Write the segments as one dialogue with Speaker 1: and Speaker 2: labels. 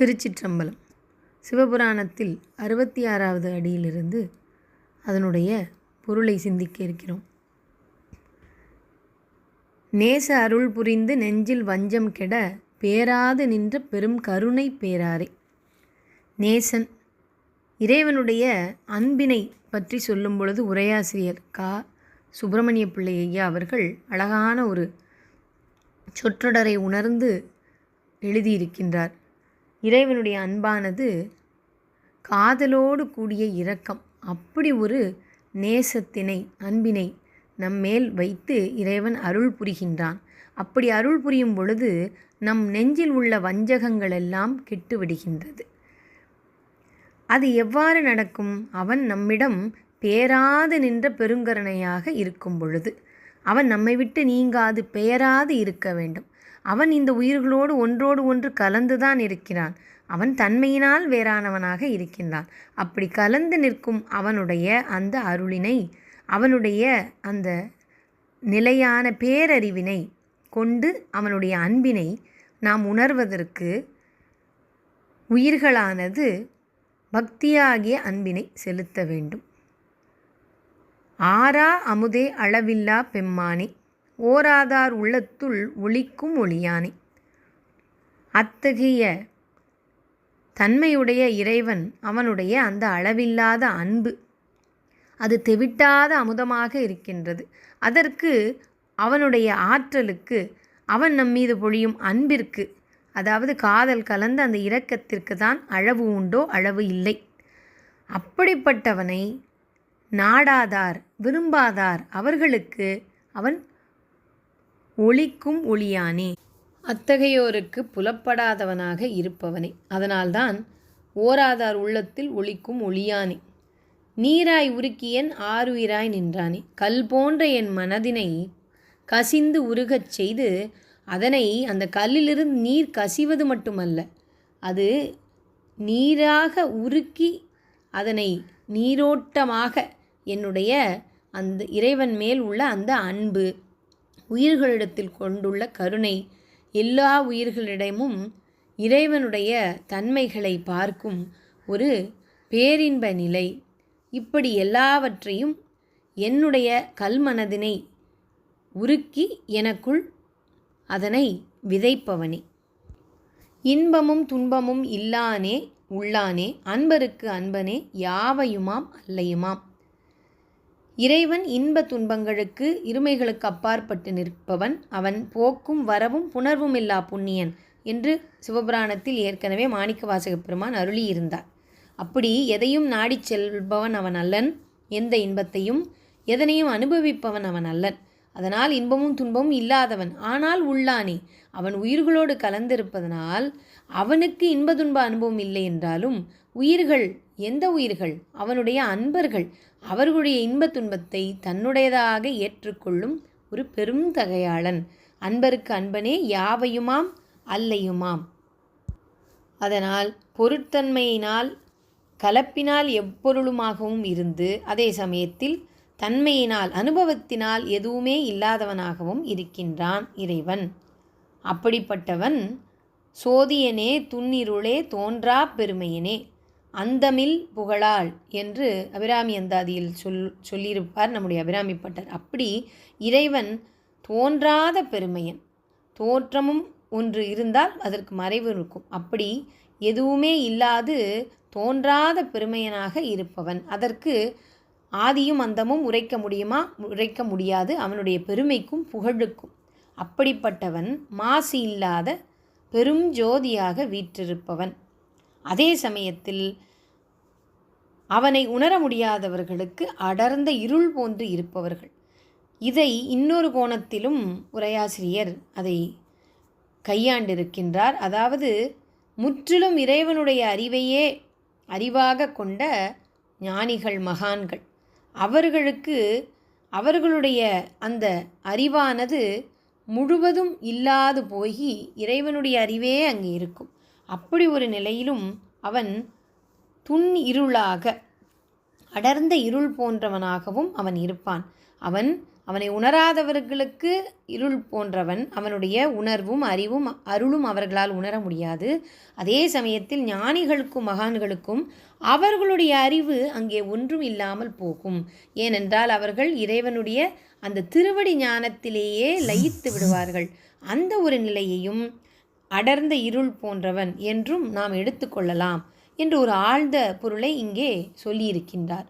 Speaker 1: திருச்சிற்றம்பலம். சிவபுராணத்தில் அறுபத்தி ஆறாவது அடியிலிருந்து அதனுடைய பொருளை சிந்திக்க இருக்கிறோம். நேச அருள் புரிந்து நெஞ்சில் வஞ்சம் கெட பேராது நின்ற பெரும் கருணை பேராரே. நேசன் இறைவனுடைய அன்பினை பற்றி சொல்லும் பொழுது உரையாசிரியர் கா. சுப்பிரமணிய பிள்ளை ஐயா அவர்கள் அழகான ஒரு சொற்றொடரை உணர்ந்து எழுதியிருக்கின்றார். இறைவனுடைய அன்பானது காதலோடு கூடிய இரக்கம். அப்படி ஒரு நேசத்தினை அன்பினை நம்மேல் வைத்து இறைவன் அருள் புரிகின்றான். அப்படி அருள் புரியும் பொழுது நம் நெஞ்சில் உள்ள வஞ்சகங்கள் எல்லாம் கெட்டுவிடுகின்றது. அது எவ்வாறு நடக்கும்? அவன் நம்மிடம் பேராது நின்ற பெருங்கருணையாக இருக்கும் பொழுது. அவன் நம்மை விட்டு நீங்காது பெயராது இருக்க வேண்டும். அவன் இந்த உயிர்களோடு ஒன்றோடு ஒன்று கலந்துதான் இருக்கிறான். அவன் தன்மையினால் வேறானவனாக இருக்கின்றான். அப்படி கலந்து நிற்கும் அவனுடைய அந்த அருளினை அவனுடைய அந்த நிலையான பேரறிவினை கொண்டு அவனுடைய அன்பினை நாம் உணர்வதற்கு உயிர்களானது பக்தியாகிய அன்பினை செலுத்த வேண்டும். ஆரா அமுதே அளவில்லா பெம்மானே. ஓராதார் உள்ளத்துள் ஒளிக்கும் ஒளியானே. அத்தகைய தன்மையுடைய இறைவன் அவனுடைய அந்த அளவில்லாத அன்பு அது தெவிட்டாத அமுதமாக இருக்கின்றது. அதற்கு அவனுடைய ஆற்றலுக்கு அவன் நம்மீது பொழியும் அன்பிற்கு அதாவது காதல் கலந்த அந்த இரக்கத்திற்கு தான் அளவு உண்டோ அளவு இல்லை. அப்படிப்பட்டவனை நாடாதார் விரும்பாதார் அவர்களுக்கு அவன் ஒளிக்கும் ஒளியானே. அத்தகையோருக்கு புலப்படாதவனாக இருப்பவனே. அதனால்தான் ஓராதார் உள்ளத்தில் ஒளிக்கும் ஒளியானே. நீராய் உருக்கியன் ஆறுயிராய் நின்றானே. கல் போன்ற என் மனதினை கசிந்து உருகச் செய்து அதனை அந்த கல்லிலிருந்து நீர் கசிவது மட்டுமல்ல அது நீராக உருக்கி அதனை நீரோட்டமாக என்னுடைய அந்த இறைவன் மேல் உள்ள அந்த அன்பு. உயிர்களிடத்தில் கொண்டுள்ள கருணை எல்லா உயிர்களிடமும் இறைவனுடைய தன்மைகளை பார்க்கும் ஒரு பேரின்ப நிலை. இப்படி எல்லாவற்றையும் என்னுடைய கல்மனதினை உருக்கி எனக்குள் அதனை விதைப்பவனே. இன்பமும் துன்பமும் இல்லானே உள்ளானே அன்பருக்கு அன்பனே யாவையுமாம் அல்லையுமாம். இறைவன் இன்ப துன்பங்களுக்கு இருமைகளுக்கு அப்பாற்பட்டு நிற்பவன். அவன் போக்கும் வரவும் புணர்வும் இல்லா புண்ணியன் என்று சிவபுராணத்தில் ஏற்கனவே மாணிக்க வாசக பெருமான் அருளியிருந்தார். அப்படி எதையும் நாடிச் செல்பவன் அவன் அல்லன். எந்த இன்பத்தையும் எதனையும் அனுபவிப்பவன் அவன் அல்லன். அதனால் இன்பமும் துன்பமும் இல்லாதவன். ஆனால் உள்ளானே அவன் உயிர்களோடு கலந்திருப்பதனால் அவனுக்கு இன்ப துன்ப அனுபவம் இல்லை என்றாலும் உயிர்கள் எந்த உயிர்கள்? அவனுடைய அன்பர்கள் அவர்களுடைய இன்ப துன்பத்தை தன்னுடையதாக ஏற்றுக்கொள்ளும் ஒரு பெரும் தகையாளன். அன்பருக்கு அன்பனே யாவையுமாம்? அல்லையுமாம். அதனால் பொருட்தன்மையினால் கலப்பினால் எப்பொருளுமாகவும் இருந்து அதே சமயத்தில் தன்மையினால் அனுபவத்தினால் எதுவுமே இல்லாதவனாகவும் இருக்கின்றான் இறைவன். அப்படிப்பட்டவன் சோதியனே துன்னிருளே தோன்றா பெருமையனே. அந்தமில் புகழாள் என்று அபிராமி அந்தாதியில் சொல் சொல்லியிருப்பார். நம்முடைய அபிராமி பட்டர். அப்படி இறைவன் தோன்றாத பெருமையன். தோற்றமும் ஒன்று இருந்தால் அதற்கு மறைவு இருக்கும். அப்படி எதுவுமே இல்லாது தோன்றாத பெருமையனாக இருப்பவன். அதற்கு ஆதியும் அந்தமும் உரைக்க முடியுமா? உரைக்க முடியாது. அவனுடைய பெருமைக்கும் புகழுக்கும். அப்படிப்பட்டவன் மாசு இல்லாத பெரும் ஜோதியாக வீற்றிருப்பவன். அதே சமயத்தில் அவனை உணர முடியாதவர்களுக்கு அடர்ந்த இருள் போன்று இருப்பவர்கள். இதை இன்னொரு கோணத்திலும் உரையாசிரியர் அதை கையாண்டிருக்கின்றார். அதாவது முற்றிலும் இறைவனுடைய அறிவையே அறிவாக கொண்ட ஞானிகள் மகான்கள். அவர்களுக்கு அவர்களுடைய அந்த அறிவானது முழுவதும் இல்லாது போய் இறைவனுடைய அறிவே அங்கே இருக்கும். அப்படி ஒரு நிலையிலும் அவன் துன் இருளாக அடர்ந்த இருள் போன்றவனாகவும் அவன் இருப்பான். அவன் அவனை உணராதவர்களுக்கு இருள் போன்றவன் அவனுடைய உணர்வும் அறிவும் அருளும் அவர்களால் உணர முடியாது. அதே சமயத்தில் ஞானிகளுக்கும் மகான்களுக்கும் அவர்களுடைய அறிவு அங்கே ஒன்றும் இல்லாமல் போகும். ஏனென்றால் அவர்கள் இறைவனுடைய அந்த திருவடி ஞானத்திலேயே லயித்து விடுவார்கள். அந்த ஒரு நிலையையும் அடர்ந்த இருள் போன்றவன் என்றும் நாம் எடுத்துக்கொள்ளலாம் என்று ஒரு ஆழ்ந்த பொருளை இங்கே சொல்லியிருக்கின்றார்.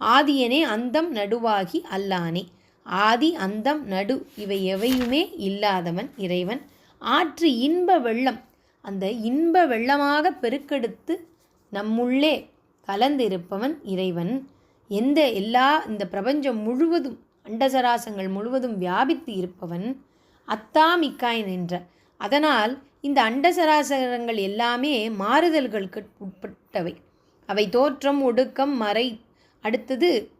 Speaker 1: ஆதியனே அந்தம் நடுவாகி அல்லானே. ஆதி அந்தம் நடு இவை எவையுமே இல்லாதவன் இறைவன். ஆற்று இன்ப வெள்ளம். அந்த இன்ப வெள்ளமாக பெருக்கெடுத்து நம்முள்ளே கலந்திருப்பவன் இறைவன். எந்த எல்லா இந்த பிரபஞ்சம் முழுவதும் அண்டசராசங்கள் முழுவதும் வியாபித்து இருப்பவன். அத்தாமிக்காய் நின்ற. அதனால் இந்த அண்ட சராசரங்கள் எல்லாமே மாறுதல்களுக்கு உட்பட்டவை. அவை தோற்றம் ஒடுக்கம் மறை அடுத்தது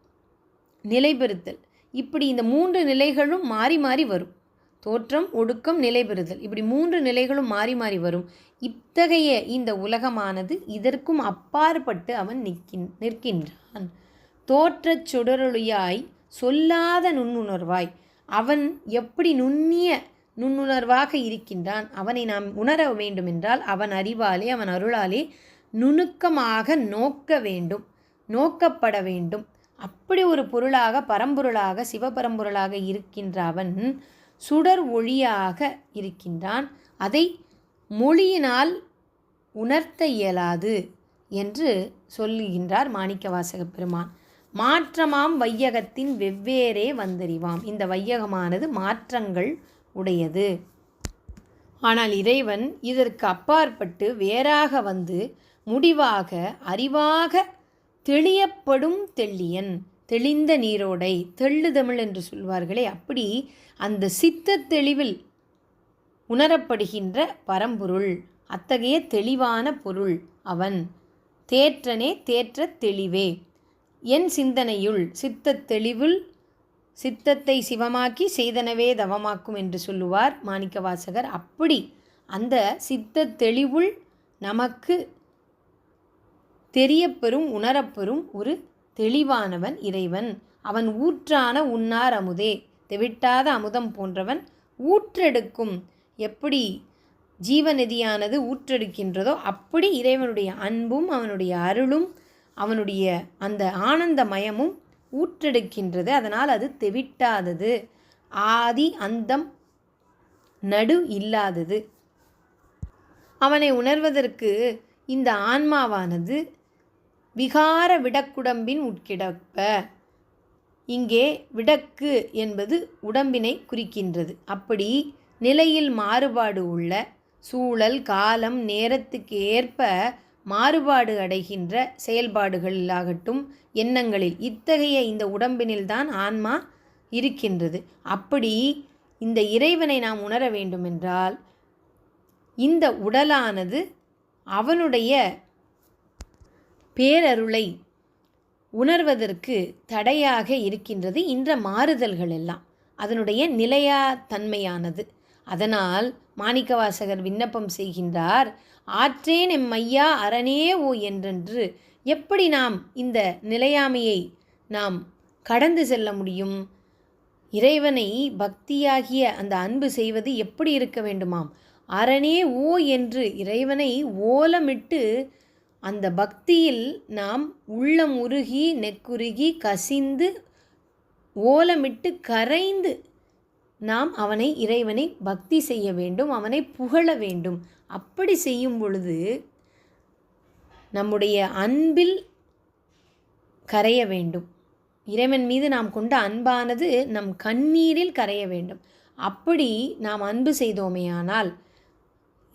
Speaker 1: நிலைபெறுத்தல் இப்படி இந்த மூன்று நிலைகளும் மாறி மாறி வரும். தோற்றம் ஒடுக்கம் நிலைபெறுதல். இப்படி மூன்று நிலைகளும் மாறி மாறி வரும். இத்தகைய இந்த உலகமானது இதற்கும் அப்பாற்பட்டு அவன் நிற்கின் நிற்கின்றான். தோற்றச் சுடரொளியாய் சொல்லாத நுண்ணுணர்வாய். அவன் எப்படி நுண்ணிய நுண்ணுணர்வாக இருக்கின்றான். அவனை நாம் உணர வேண்டுமென்றால் அவன் அறிவாலே அவன் அருளாலே நுணுக்கமாக நோக்க வேண்டும் நோக்கப்பட வேண்டும். அப்படி ஒரு பொருளாக பரம்பொருளாக சிவபரம்பொருளாக இருக்கின்ற அவன் சுடர் ஒளியாக இருக்கின்றான். அதை மொழியினால் உணர்த்த இயலாது என்று சொல்லுகின்றார் மாணிக்கவாசக பெருமான். மாற்றமாம் வையகத்தின் வெவ்வேறே வந்தறிவாம். இந்த வையகமானது மாற்றங்கள் உடையது. ஆனால் இறைவன் இதற்கு அப்பாற்பட்டு வேறாக வந்து முடிவாக அறிவாக தெளியப்படும் தெள்ளியன் தெளிந்த நீரோடை தெள்ளு தமிழ் என்று சொல்வார்களே அப்படி அந்த சித்த தெளிவில் உணரப்படுகின்ற பரம்பொருள் அத்தகைய தெளிவான பொருள் அவன். தேற்றனே தேற்ற தெளிவே. என் சிந்தனையுள் சித்த தெளிவுள் சித்தத்தை சிவமாக்கி செய்தனவே தவமாக்கும் என்று சொல்லுவார் மாணிக்கவாசகர். அப்படி அந்த சித்த தெளிவுள் நமக்கு தெரியப்பெறும் உணரப்பெறும் ஒரு தெளிவானவன் இறைவன். அவன் ஊற்றான உன்னார் அமுதே தெவிட்டாத அமுதம் போன்றவன் ஊற்றெடுக்கும். எப்படி ஜீவநதியானது ஊற்றெடுக்கின்றதோ அப்படி இறைவனுடைய அன்பும் அவனுடைய அருளும் அவனுடைய அந்த ஆனந்தமயமும் ஊற்றெடுக்கின்றது. அதனால் அது தெவிட்டாதது. ஆதி அந்தம் நடு இல்லாதது. அவனை உணர்வதற்கு இந்த ஆன்மாவானது விகார விடக்குடம்பின் உட்கிடப்ப. இங்கே விடக்கு என்பது உடம்பினை குறிக்கின்றது. அப்படி நிலையில் மாறுபாடு உள்ள சூழல் காலம் நேரத்துக்கு ஏற்ப மாறுபாடு அடைகின்ற செயல்பாடுகளிலாகட்டும் எண்ணங்களில் இத்தகைய இந்த உடம்பினில்தான் ஆன்மா இருக்கின்றது. அப்படி இந்த இறைவனை நாம் உணர வேண்டுமென்றால் இந்த உடலானது அவனுடைய பேரருளை உணர்வதற்கு தடையாக இருக்கின்றது. இந்த மாறுதல்கள் எல்லாம் அதனுடைய நிலையா தன்மையானது. அதனால் மாணிக்கவாசகர் விண்ணப்பம் செய்கின்றார் ஆற்றேன் எம்மையா அரணே ஓ என்றென்று எப்படி நாம் இந்த நிலையாமையை நாம் கடந்து செல்ல முடியும்? இறைவனை பக்தியாகிய அந்த அன்பு செய்வது எப்படி இருக்க வேண்டுமாம்? அரணே ஓ என்று இறைவனை ஓலமிட்டு அந்த பக்தியில் நாம் உள்ளம் உருகி நெக்குருகி கசிந்து ஓலமிட்டு கரைந்து நாம் அவனை இறைவனை பக்தி செய்ய வேண்டும் அவனை புகழ வேண்டும். அப்படி செய்யும் பொழுது நம்முடைய அன்பில் கரைய வேண்டும். இறைவன் மீது நாம் கொண்ட அன்பானது நம் கண்ணீரில் கரைய வேண்டும். அப்படி நாம் அன்பு செய்தோமேயானால்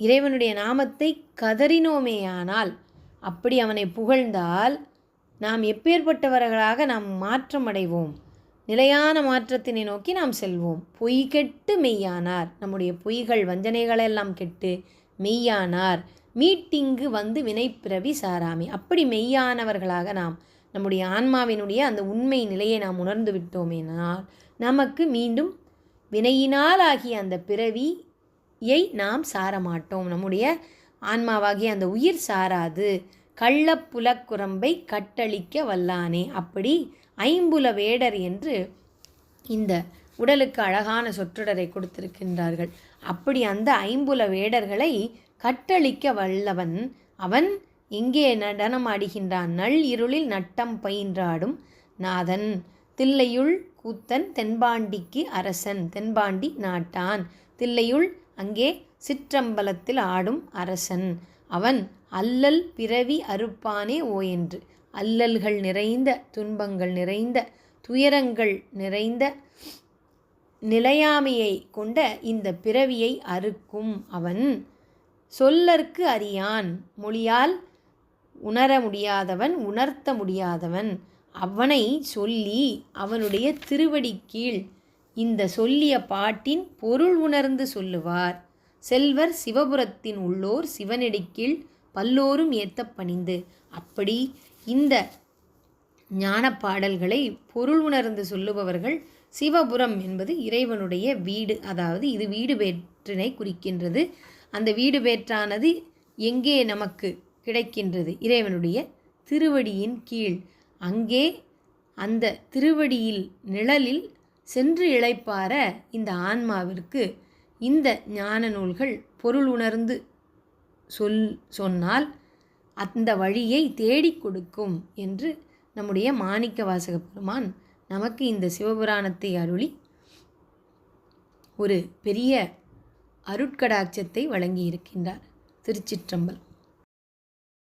Speaker 1: இறைவனுடைய நாமத்தை கதறினோமேயானால் அப்படி அவனை புகழ்ந்தால் நாம் எப்பேற்பட்டவர்களாக நாம் மாற்றம் அடைவோம் நிலையான மாற்றத்தினை நோக்கி நாம் செல்வோம். பொய் கெட்டு மெய்யானார். நம்முடைய பொய்கள் வஞ்சனைகளெல்லாம் கெட்டு மெய்யானார். மீட்டிங்கு வந்து வினைப்பிறவி சாராமி. அப்படி மெய்யானவர்களாக நாம் நம்முடைய ஆன்மாவினுடைய அந்த உண்மை நிலையை நாம் உணர்ந்து விட்டோமேனால் நமக்கு மீண்டும் வினையினால் ஆகிய அந்த பிறவியை நாம் சாரமாட்டோம். நம்முடைய ஆன்மாவாகிய அந்த உயிர் சாராது. கள்ளப்புலக்குரம்பை கட்டளிக்க வல்லானே. அப்படி ஐம்புல வேடர் என்று இந்த உடலுக்கு அழகான சொற்றொடரை கொடுத்திருக்கின்றார்கள். அப்படி அந்த ஐம்புல வேடர்களை கட்டளிக்க வல்லவன் அவன் எங்கே நடனம் ஆடுகின்றான்? நள் இருளில் நட்டம் பயின்றாடும் நாதன் தில்லையுள் கூத்தன் தென்பாண்டிக்கு அரசன் தென்பாண்டி நாட்டான் தில்லையுள் அங்கே சிற்றம்பலத்தில் ஆடும் அரசன். அவன் அல்லல் பிறவி அறுப்பானே ஓ என்று. அல்லல்கள் நிறைந்த துன்பங்கள் நிறைந்த துயரங்கள் நிறைந்த நிலையாமையை கொண்ட இந்த பிறவியை அறுக்கும் அவன். சொல்லற்கு அறியான். மொழியால் உணர முடியாதவன் உணர்த்த முடியாதவன். அவனை சொல்லி அவனுடைய திருவடி கீழ் இந்த சொல்லிய பாட்டின் பொருள் உணர்ந்து சொல்லுவார். செல்வர் சிவபுரத்தின் உள்ளோர் சிவனடிக்கீழ் பல்லோரும் ஏத்த பணிந்து. அப்படி இந்த ஞான பாடல்களை பொருள் உணர்ந்து சொல்லுபவர்கள் சிவபுரம் என்பது இறைவனுடைய வீடு. அதாவது இது வீடு பேற்றினை குறிக்கின்றது. அந்த வீடு பேற்றானது எங்கே நமக்கு கிடைக்கின்றது? இறைவனுடைய திருவடியின் கீழ். அங்கே அந்த திருவடியில் நிழலில் சென்று இழைப்பார இந்த ஆன்மாவிற்கு இந்த ஞான நூல்கள் பொருள் உணர்ந்து சொல் சொன்னால் அந்த வழியை தேடிக் கொடுக்கும் என்று நம்முடைய மாணிக்க வாசக பெருமான் நமக்கு இந்த சிவபுராணத்தை அருளி ஒரு பெரிய அருட்கடாட்சத்தை வழங்கியிருக்கின்றார். திருச்சிற்றம்பலம்.